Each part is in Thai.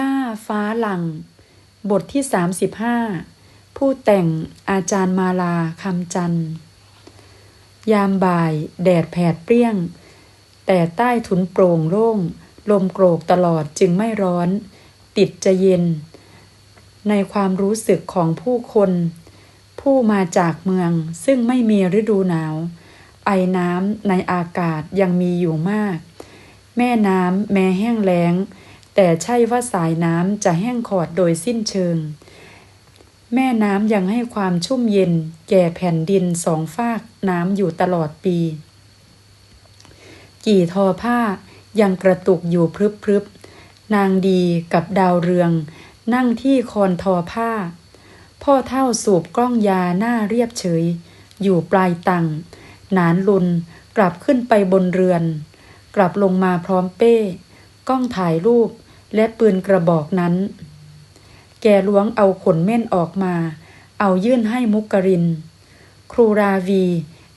ล่าฟ้าหลัง บทที่ 35 ผู้แต่งอาจารย์มาลาคำจันยามบ่ายแดดแผดเปรี้ยง แต่ใต้ถุนโปร่งโล่ง ลมโกรกตลอดจึงไม่ร้อน ติดจะเย็น ในความรู้สึกของผู้คน ผู้มาจากเมืองซึ่งไม่มีฤดูหนาว ไอน้ำในอากาศยังมีอยู่มาก แม่น้ำแม้แห้งแล้ง แต่ใช่ว่าสายน้ำจะแห้งขอดโดยสิ้นเชิง แม่น้ำยังให้ความชุ่มเย็น แก่แผ่นดินสองฝากน้ำอยู่ตลอดปี กี่ทอผ้ายังกระตุกอยู่พรึบพรึบนางดีกับดาวเรือง นั่งที่คอนทอผ้า พ่อเท่าสูบกล้องยาหน้าเรียบเฉย อยู่ปลายตังหนานลุนกลับขึ้นไปบนเรือน กลับลงมาพร้อมเป้ กล้องถ่ายรูป และปืนกระบอกนั้น แกล้วงเอาขนเม่นออกมา เอายื่นให้มุกกริน ครูราวี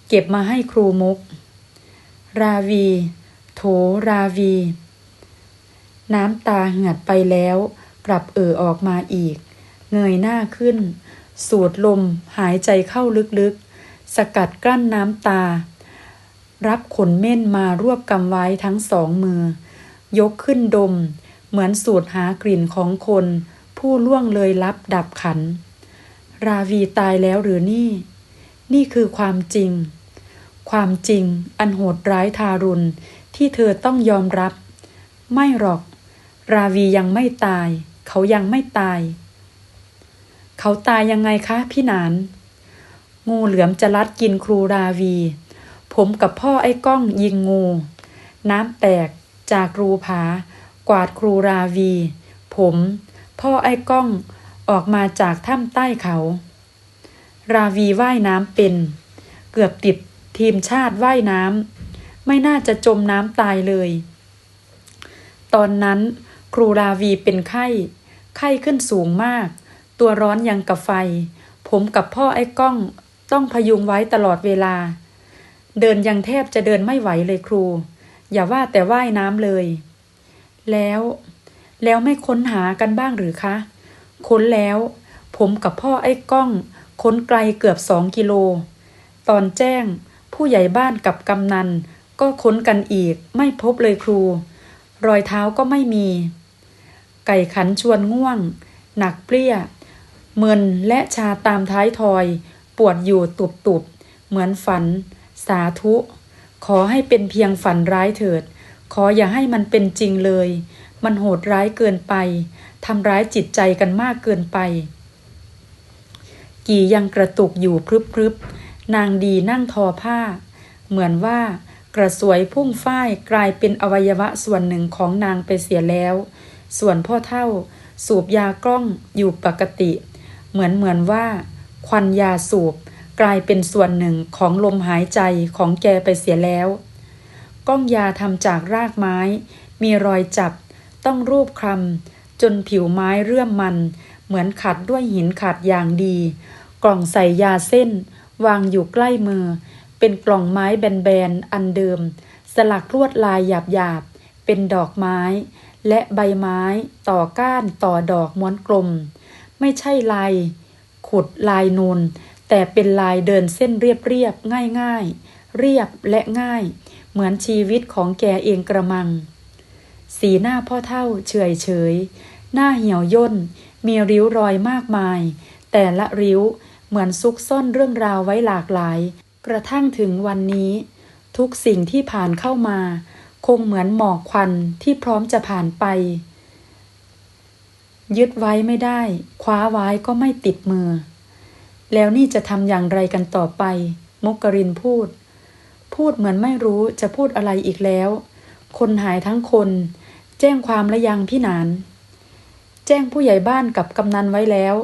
เก็บมาให้ครูมุก ราวี โถราวี น้ำตาหือดไปแล้ว กลับเอ่อออกมาอีก เงยหน้าขึ้น สูดลมหายใจเข้าลึกๆ สกัดกลั้นน้ำตา รับขนเม่นมารวบกำไว้ทั้งสองมือ ยกขึ้นดม เหมือนสูดหากลิ่นของคน ผู้ล่วงเลยลับดับขัน ราวีตายแล้วหรือนี่ นี่คือความจริง ความจริงอันโหดร้ายทารุณที่เธอต้องยอมรับ ไม่หรอก ราวียังไม่ตาย เขายังไม่ตาย เขาตายยังไงคะพี่นาน งูเหลือมจะลัดกินครูราวี ผมกับพ่อไอ้ก้องยิงงู น้ำแตกจากรูผา กวาดครูราวี ผม พ่อไอ้ก้องออกมาจากถ้ำใต้เขา ราวีว่ายน้ำเป็น เกือบติดทีมชาติว่ายน้ำไม่น่าจะจมน้ำตายเลย ตอนนั้นครูราวีเป็นไข้ ไข้ขึ้นสูงมาก ตัวร้อนยังกับไฟ ผมกับพ่อไอ้ก้องต้องพยุงไว้ตลอดเวลา เดินยังแทบจะเดินไม่ไหวเลยครู อย่าว่าแต่ว่ายน้ำเลย แล้ว แล้วไม่ค้นหากันบ้างหรือคะ ค้นแล้ว ผมกับพ่อไอ้ก้อง ค้นไกลเกือบสองกิโล ตอนแจ้ง ผู้ใหญ่บ้านกับกำนัน ก็ค้นกันอีก ไม่พบเลยครู รอยเท้าก็ไม่มี ไก่ขันชวนง่วง หนักเปรี้ยเมินและชาตามท้ายทอย ปวดอยู่ตุบๆ เหมือนฝัน สาธุ ขอให้เป็นเพียงฝันร้ายเถิด ขออย่าให้มันเป็นจริงเลย มันโหดร้ายเกินไป ทำร้ายจิตใจกันมากเกินไป กี่ยังกระตุกอยู่พรึบๆ นางดีนั่งทอผ้า เหมือนว่ากระสวยพุ่งฝ้ายกลายเป็นอวัยวะส่วนหนึ่งของนางไปเสียแล้ว ส่วนพ่อเท่า สูบยากล้องอยู่ปกติ เหมือนเหมือนว่า ควันยาสูบกลายเป็นส่วนหนึ่งของลมหายใจของแกไปเสียแล้ว ก้องยาทำจากรากไม้ มีรอยจับ ต้องรูปคลำจนผิวไม้เรื่อมมัน เหมือนขัดด้วยหินขัดอย่างดี กล่องใส่ยาเส้น วางอยู่ใกล้มือ เป็นกล่องไม้แบนๆ อันเดิม สลักลวดลายหยาบๆ เป็นดอกไม้ และใบไม้ต่อก้านต่อดอกม้วนกลม ไม่ใช่ลาย ขุดลายนูนแต่เป็นลายเดินเส้นเรียบๆ ง่ายๆ เรียบและง่าย เหมือนชีวิตของแกเองกระมัง สีหน้าพ่อเท่าเฉยเฉย หน้าเหี่ยวย่น มีริ้วรอยมากมาย แต่ละริ้วเหมือนซุกซ่อนเรื่องราวไว้หลากหลาย กระทั่งถึงวันนี้ ทุกสิ่งที่ผ่านเข้ามา คงเหมือนหมอกควันที่พร้อมจะผ่านไป ยึดไว้ไม่ได้ คว้าไว้ก็ไม่ติดมือ แล้วนี่จะทำอย่างไรกันต่อไป มุกกรินพูด พูดเหมือนไม่รู้จะพูดอะไรอีกแล้ว คนหายทั้งคน แจ้งความและยังพี่นาน แจ้งผู้ใหญ่บ้านกับกำนันไว้แล้ว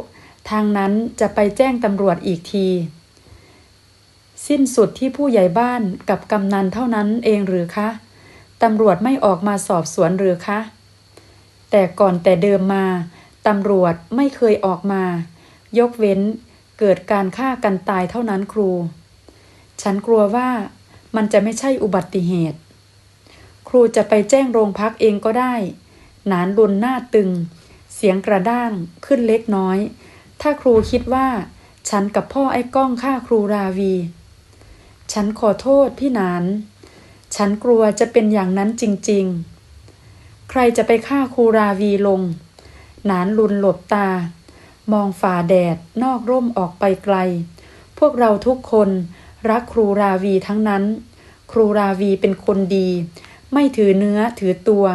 ทางนั้นจะไปแจ้งตำรวจอีกที สิ้นสุดที่ผู้ใหญ่บ้านกับกำนันเท่านั้นเองหรือคะตำรวจไม่ออกมาสอบสวนหรือคะ แต่ก่อนแต่เดิมมาตำรวจไม่เคยออกมา ยกเว้นเกิดการฆ่ากันตายเท่านั้นครู ฉันกลัวว่า มันจะไม่ใช่อุบัติเหตุ ครูจะไปแจ้งโรงพักเองก็ได้ หนานรุนหน้าตึง เสียงกระด้างขึ้นเล็กน้อย ถ้าครูคิดว่า ฉันกับพ่อไอ้ก้องฆ่าครูราวี ฉันขอโทษพี่หนาน ฉันกลัวจะเป็นอย่างนั้นจริง ๆ ใครจะไปฆ่าครูราวีลง หนานลุนหลบตา มองฝ่าแดดนอกร่มออกไปไกล พวกเราทุกคน รักครูราวีทั้งนั้น ครูราวีเป็นคนดี ไม่ถือเนื้อถือตัว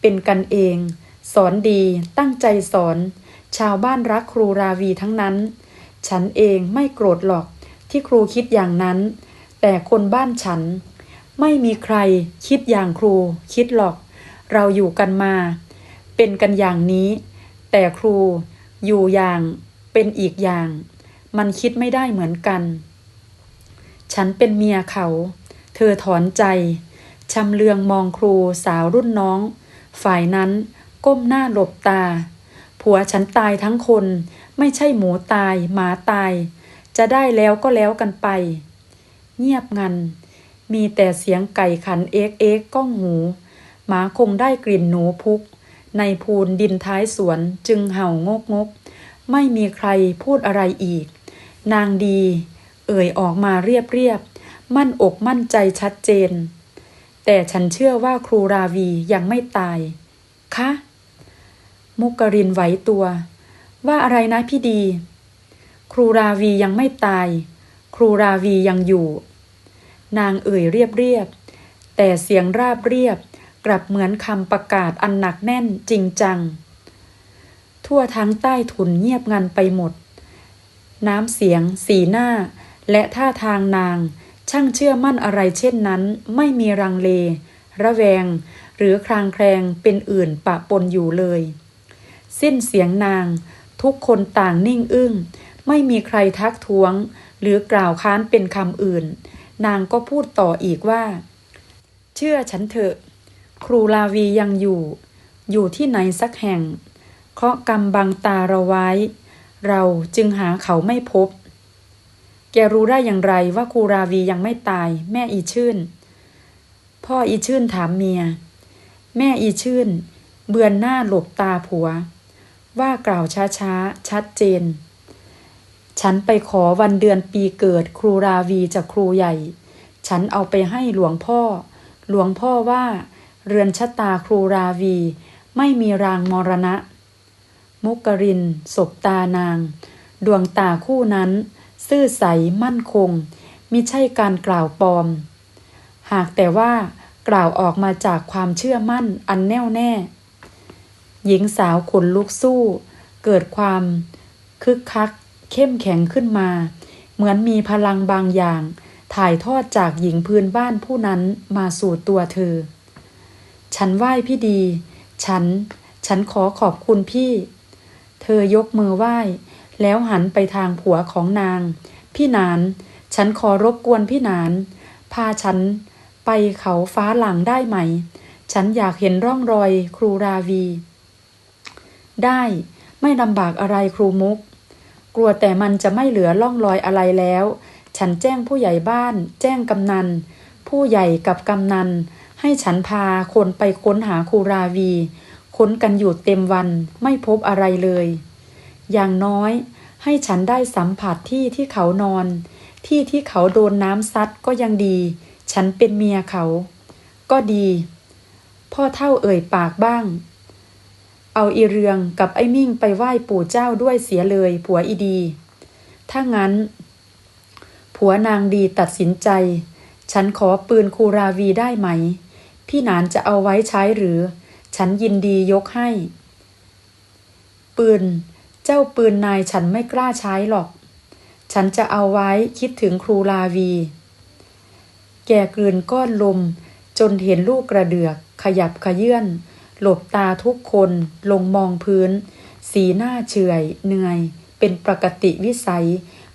เป็นกันเอง สอนดีตั้งใจสอน ชาวบ้านรักครูราวีทั้งนั้น ฉันเองไม่โกรธหรอกที่ครูคิดอย่างนั้น แต่คนบ้านฉัน ไม่มีใครคิดอย่างครูคิดหรอก เราอยู่กันมา เป็นกันอย่างนี้ แต่ครูอยู่อย่างเป็นอีกอย่าง มันคิดไม่ได้เหมือนกัน ฉันเป็นเมียเขา เธอถอนใจ ชำเลืองมองครูสาวรุ่นน้อง ฝ่ายนั้นก้มหน้าหลบตา ผัวฉันตายทั้งคน ไม่ใช่หมูตาย หมาตาย จะได้แล้วก็แล้วกันไป เงียบงัน มีแต่เสียงไก่ขันเอ็กเอ็กก้องหู หมาคงได้กลิ่นหนูพุก ในพูนดินท้ายสวนจึงเห่างกงก ไม่มีใครพูดอะไรอีก นางดี เอ่ยออกมาเรียบเรียบ มั่นอกมั่นใจชัดเจน แต่ฉันเชื่อว่าครูราวียังไม่ตาย คะ มุกรินไหวตัว ว่าอะไรนะพี่ดี ครูราวียังไม่ตาย ครูราวียังอยู่ นางเอ่ยเรียบเรียบ แต่เสียงราบเรียบกลับเหมือนคำประกาศอันหนักแน่นจริงจัง ทั่วทั้งใต้ถุนเงียบงันไปหมด น้ำเสียง สีหน้า และท่าทางนาง ช่างเชื่อมั่นอะไรเช่นนั้น ไม่มีรังเล ระแวง หรือคลางแคลงเป็นอื่นปะปนอยู่เลย สิ้นเสียงนาง ทุกคนต่างนิ่งอึ้ง ไม่มีใครทักท้วง หรือกล่าวค้านเป็นคำอื่น นางก็พูดต่ออีกว่า เชื่อฉันเถอะ ครูลาวียังอยู่ อยู่ที่ไหนสักแห่ง เคราะกรรมบังตาเราไว้ เราจึงหาเขาไม่พบ แกรู้ได้อย่างไรว่าครูราวียังไม่ตาย แม่อีชื่น พ่ออีชื่นถามเมีย แม่อีชื่น เบือนหน้าหลบตาผัว ว่ากล่าวช้าๆชัดเจน ฉันไปขอวันเดือนปีเกิดครูราวีจากครูใหญ่ ฉันเอาไปให้หลวงพ่อ หลวงพ่อว่า เรือนชะตาครูราวี ไม่มีรางมรณะ มุกรินศบตานาง ดวงตาคู่นั้น ซื่อใสมั่นคงมิใช่การกล่าวปลอม หากแต่ว่ากล่าวออกมาจากความเชื่อมั่นอันแน่วแน่ หญิงสาวขนลุกสู้ เกิดความคึกคัก เข้มแข็งขึ้นมา เหมือนมีพลังบางอย่าง ถ่ายทอดจากหญิงพื้นบ้านผู้นั้นมาสู่ตัวเธอ ฉันไหว้พี่ดี ฉัน ฉันขอขอบคุณพี่ เธอยกมือไหว้ แล้วหันไปทางผัวของนาง พี่นาน ฉันขอรบกวนพี่นาน พาฉันไปเขาฟ้าหลังได้ไหม ฉันอยากเห็นร่องรอยครูราวี ได้ไม่ลำบากอะไรครูมุก กลัวแต่มันจะไม่เหลือล่องรอยอะไรแล้ว ฉันแจ้งผู้ใหญ่บ้าน แจ้งกำนัน ผู้ใหญ่กับกำนัน ให้ฉันพาคนไปค้นหาครูราวี ค้นกันอยู่เต็มวันไม่พบอะไรเลย อย่างน้อยให้ฉันได้สัมผัสที่ที่เขานอน ที่ที่เขาโดนน้ำซัดก็ยังดี ฉันเป็นเมียเขา ก็ดี พ่อเท่าเอ่ยปากบ้าง เอาอีเรืองกับไอ้มิ่งไปไหว้ปู่เจ้าด้วยเสียเลยผัวอีดี ถ้างั้น ผัวนางดีตัดสินใจ ฉันขอปืนคูราวีได้ไหม พี่หนานจะเอาไว้ใช้หรือ ฉันยินดียกให้ ปืน เจ้าปืนนายฉันไม่กล้าใช้หรอก ฉันจะเอาไว้คิดถึงครูลาวี แกกลืนก้อนลม จนเห็นลูกกระเดือก ขยับขยื่นหลบตาทุกคนลงมองพื้น สีหน้าเฉยเหนื่อย เป็นปกติวิสัย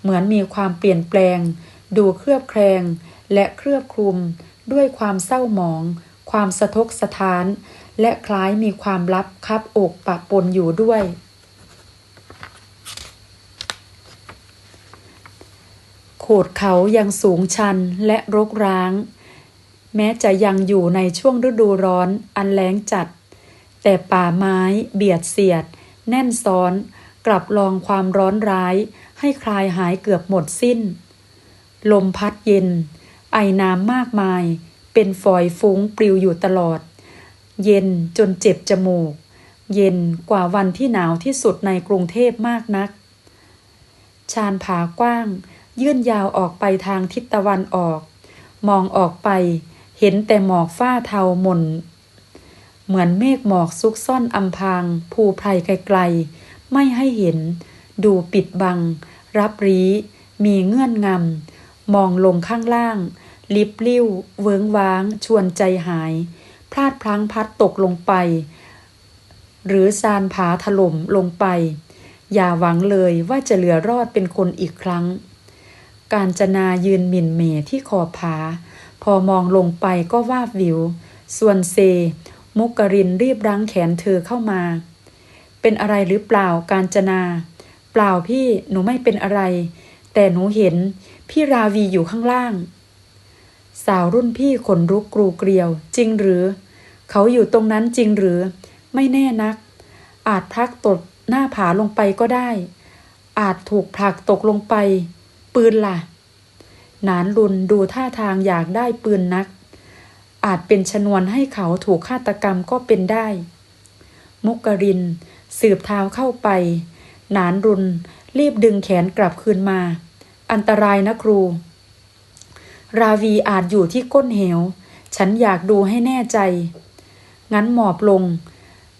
เหมือนมีความเปลี่ยนแปลง ดูเคลือบแคลง และเคลือบคลุม ด้วยความเศร้าหมอง ความสะทกสะท้าน และคล้ายมีความลับคับอกปะปนอยู่ด้วย โขดเขายังสูงชันและรกร้าง แม้จะยังอยู่ในช่วงฤดูร้อนอันแล้งจัด แต่ป่าไม้เบียดเสียด แน่นซ้อน กลับลองความร้อนร้าย ให้คลายหายเกือบหมดสิ้น ลมพัดเย็น ไอน้ำมากมาย เป็นฝอยฟุ้งปลิวอยู่ตลอด เย็นจนเจ็บจมูก เย็นกว่าวันที่หนาวที่สุดในกรุงเทพมากนัก ชานผากว้าง ยื่นยาวออกไปทางทิศตะวันออก มองออกไป เห็นแต่หมอกฝ้าเทาหม่น เหมือนเมฆหมอกซุกซ่อนอำพาง ภูไพรไกลๆ ไม่ให้เห็น ดูปิดบัง รับรีมีเงื่อนงำ มองลงข้างล่าง ลิบลิ้ว เวิงว้าง ชวนใจหาย พลาดพลั้งพัดตกลงไป หรือซานผาถล่มลงไป อย่าหวังเลยว่าจะเหลือรอดเป็นคนอีกครั้ง การจนายืนหมิ่นเมที่ขอบผา พอมองลงไปก็วาบวิว ส่วนเซ มุกกรินรีบรั้งแขนเธอเข้ามา เป็นอะไรหรือเปล่าการจนา เปล่าพี่หนูไม่เป็นอะไร แต่หนูเห็นพี่ราวีอยู่ข้างล่าง สาวรุ่นพี่ขนรุกกรูเกลียว จริงหรือ เขาอยู่ตรงนั้นจริงหรือ ไม่แน่นัก อาจพลักตกหน้าผาลงไปก็ได้ อาจถูกผลักตกลงไป ปืนล่ะ นานรุนดูท่าทางอยากได้ปืนนัก อาจเป็นชนวนให้เขาถูกฆาตกรรมก็เป็นได้ มุกกริน สืบเท้าเข้าไป นานรุนรีบดึงแขนกลับคืนมา อันตรายนะครู ราวีอาจอยู่ที่ก้นเหว ฉันอยากดูให้แน่ใจ งั้นหมอบลง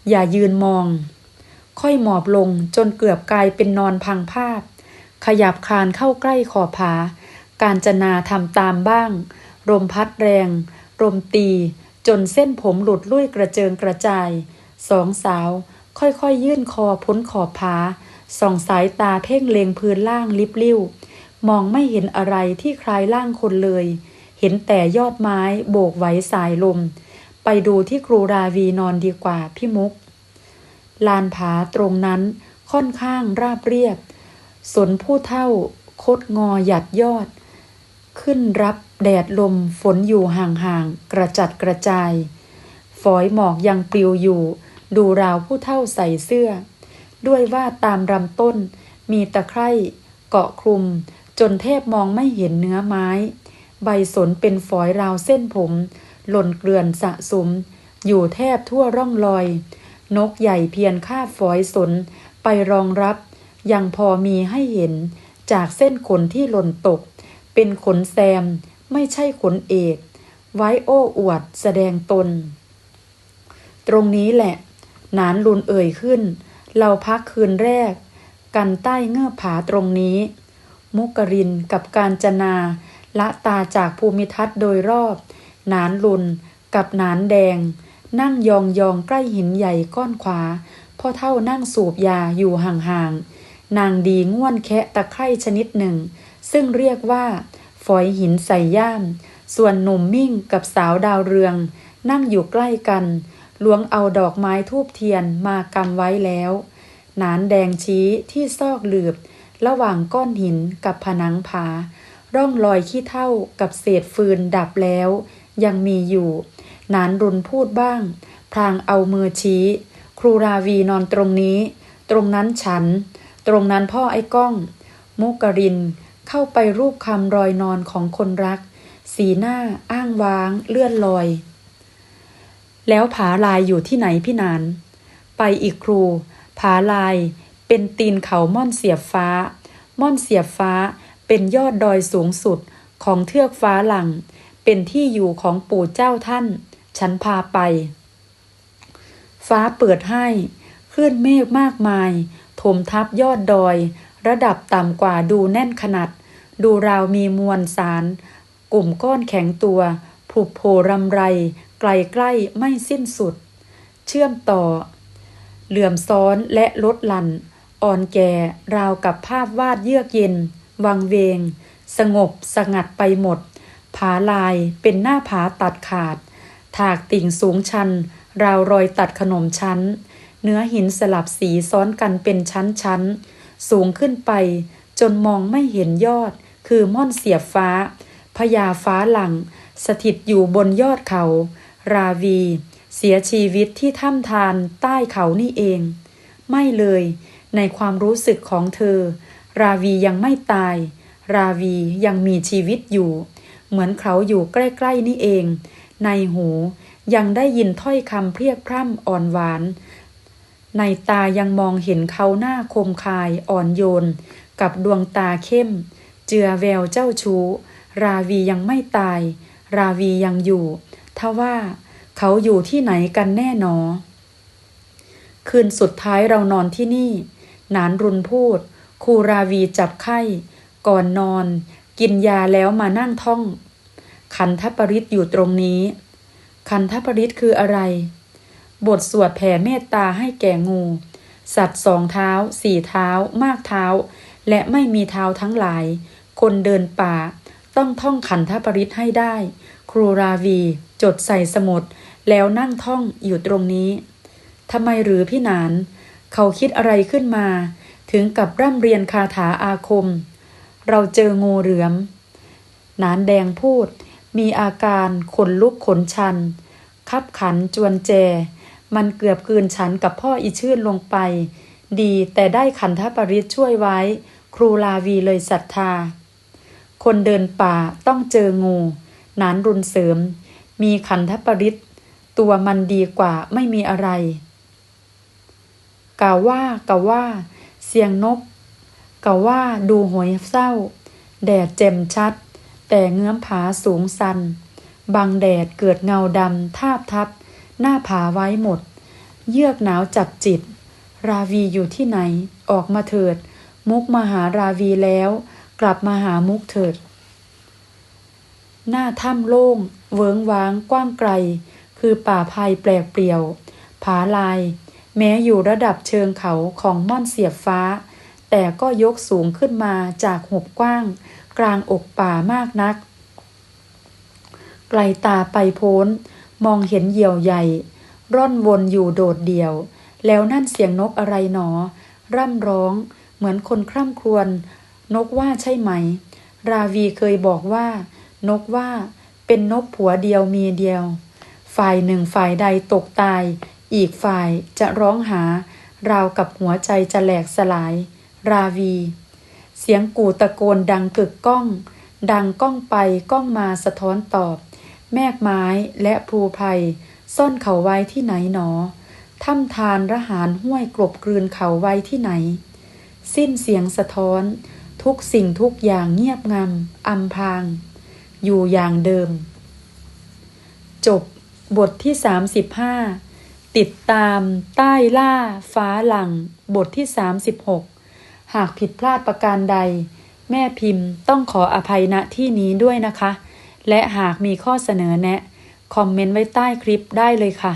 อย่ายืนมอง ค่อยหมอบลงจนเกือบกลายเป็นนอนพังภาพ ขยับคานเข้าใกล้ขอบผา การจนาทำตามบ้าง ลมพัดแรง ลมตี จนเส้นผมหลุดลุ่ยกระเจิงกระจาย สองสาว ค่อยๆยยื่นคอพ้นขอบผา ส่องสายตาเพ่งเลงพื้นล่างลิบลิ่ว มองไม่เห็นอะไรที่คล้ายร่างคนเลย เห็นแต่ยอดไม้โบกไหวสายลม ไปดูที่ครูราวีนอนดีกว่าพี่มุก ลานผาตรงนั้นค่อนข้างราบเรียบ สนผู้เท่า คดงอหยัดยอด ขึ้นรับแดดลมฝนอยู่ห่างๆ กระจัดกระจาย ฝอยหมอกยังปลิวอยู่ ดูราวผู้เท่าใส่เสื้อ ด้วยว่าตามรำต้น มีตะไคร่เกาะคลุม จนแทบมองไม่เห็นเนื้อไม้ ใบสนเป็นฝอยราวเส้นผม หล่นเกลื่อนสะสม อยู่แทบทั่วร่องรอย นกใหญ่เพียนคาบฝอยสนไปรองรับ ยังพอมีให้เห็นจากเส้นขนที่หล่นตก เป็นขนแซมไม่ใช่ขนเอก ไว้โอ้อวดแสดงตน ตรงนี้แหละหนานลุนเอ่ยขึ้น เราพักคืนแรก กันใต้เงื่อผาตรงนี้ มุกรินกับการจนา ละตาจากภูมิทัศน์โดยรอบหนานลุนกับหนานแดง นั่งยองยองๆใกล้หินใหญ่ก้อนขวาพ่อเท่านั่งสูบยาอยู่ห่างๆ นางดีง่วนแคะตะไคร่ชนิดหนึ่ง ซึ่งเรียกว่า ฝอยหินใส่ย่าม ส่วนหนุ่มมิ่งกับสาวดาวเรือง นั่งอยู่ใกล้กันล้วงเอาดอกไม้ทูบเทียนมากำไว้แล้ว หนานแดงชี้ที่ซอกหลืบ ระหว่างก้อนหินกับผนังผา ร่องรอยขี้เท่ากับเศษฟืนดับแล้ว ยังมีอยู่ หนานรุนพูดบ้างพลางเอามือชี้ ครูราวีนอนตรงนี้ ตรงนั้นฉัน ตรงนั้นพ่อไอ้ก้อง มุกริน เข้าไปรูปคำรอยนอนของคนรัก สีหน้า อ้างว้าง เลื่อนลอย แล้วผาลายอยู่ที่ไหนพี่นาน ไปอีกครู ผาลายเป็นตีนเขาม่อนเสียบฟ้า ม่อนเสียบฟ้าเป็นยอดดอยสูงสุดของเทือกฟ้าหลัง เป็นที่อยู่ของปู่เจ้าท่าน ฉันพาไป ฟ้าเปิดให้ คลื่นเมฆมากมาย ถมทับยอดดอย ระดับต่ำกว่าดูแน่นขนาด ดูราวมีมวลสาร กลุ่มก้อนแข็งตัวผุบโผรำไร ไกลใกล้ไม่สิ้นสุด เชื่อมต่อ เหลื่อมซ้อนและลดหลั่น อ่อนแก่ราวกับภาพวาดเยือกเย็น วังเวง สงบสงัดไปหมด ผาลายเป็นหน้าผาตัดขาด ถากติ่งสูงชัน ราวรอยตัดขนมชั้น เนื้อหินสลับสีซ้อนกันเป็นชั้นๆ สูงขึ้นไป จนมองไม่เห็นยอด คือม่อนเสียบฟ้าพญาฟ้าหลัง สถิตอยู่บนยอดเขา ราวี เสียชีวิตที่ถ้ำทานใต้เขานี่เอง ไม่เลย ในความรู้สึกของเธอ ราวียังไม่ตาย ราวียังมีชีวิตอยู่ เหมือนเขาอยู่ใกล้ ๆ นี่เอง ในหูยังได้ยินถ้อยคำเพียกพร่ำอ่อนหวาน ในตายังมองเห็นเขาหน้าคมคายอ่อนโยน กับดวงตาเข้ม เจือแววเจ้าชู้ ราวียังไม่ตาย ราวียังอยู่ทว่าเขาอยู่ที่ไหนกันแน่หนอ คืนสุดท้ายเรานอนที่นี่ นานรุนพูดครูราวีจับไข้ ก่อนนอน กินยาแล้วมานั่งท่องขันทปริตอยู่ตรงนี้ขันทปริตคืออะไร บทสวดแผ่เมตตาให้แก่งู สัตว์สองเท้า สี่เท้า มากเท้า และไม่มีเท้าทั้งหลาย คนเดินป่า ต้องท่องขันทปริตให้ได้ ครูราวี จดใส่สมุด แล้วนั่งท่องอยู่ตรงนี้ทำไมหรือพี่นาน เขาคิดอะไรขึ้นมา ถึงกับร่ำเรียนคาถาอาคม เราเจองูเหลือม นานแดงพูด มีอาการขนลุกขนชัน คับขันจวนแจ มันเกือบกืนฉันกับพ่ออีชื่นลงไป ดีแต่ได้ขันทปริตช่วยไว้ ครูลาวีเลยศรัทธา คนเดินป่าต้องเจองู นานรุนเสริม มีขันทปริตตัวมันดีกว่าไม่มีอะไร กาว่ากาว่า เสียงนกกาว่าดูหวยเศร้า แดดเจ็มชัด แต่เงื้อมผาสูงสันบังแดดเกิดเงาดำทาบทับ หน้าผาไว้หมด เยือกหนาวจับจิต ราวีอยู่ที่ไหน ออกมาเถิด มุกมาหาราวีแล้ว กลับมาหามุกเถิด หน้าถ้ำโล่ง เวิงว้างกว้างไกล คือป่าภัยแปลกเปลี่ยว ผาลาย แม้อยู่ระดับเชิงเขาของม่อนเสียบฟ้า แต่ก็ยกสูงขึ้นมาจากหุบกว้าง กลางอกป่ามากนัก ไกลตาไปโพ้น มองเห็นเหยี่ยวใหญ่ ร่อนวนอยู่โดดเดี่ยว แล้วนั่นเสียงนกอะไรหนอ ร่ำร้องเหมือนคนคร่ำครวญนกว่าใช่ไหม ราวีเคยบอกว่า นกว่าเป็นนกผัวเดียวเมียเดียว ฝ่ายหนึ่งฝ่ายใดตกตาย อีกฝ่ายจะร้องหา ราวกับหัวใจจะแหลกสลาย ราวี เสียงกูตะโกนดังกึกก้อง ดังก้องไปก้องมาสะท้อนตอบ แมกไม้และพลูไพรซ่อนเขาไว้ที่ไหนหนอถ้ำทานระหารห้วยกลบกลืนเขาไว้ที่ไหน สิ้นเสียงสะท้อน ทุกสิ่งทุกอย่างเงียบงำอำพาง อยู่อย่างเดิม จบบทที่ 35 ติดตาม ใต้ล่า ฟ้าหลัง บทที่ 36 หากผิดพลาดประการใด แม่พิมพ์ต้องขออภัยณที่นี้ด้วยนะคะ และหากมีข้อเสนอแนะ คอมเมนต์ไว้ใต้คลิปได้เลยค่ะ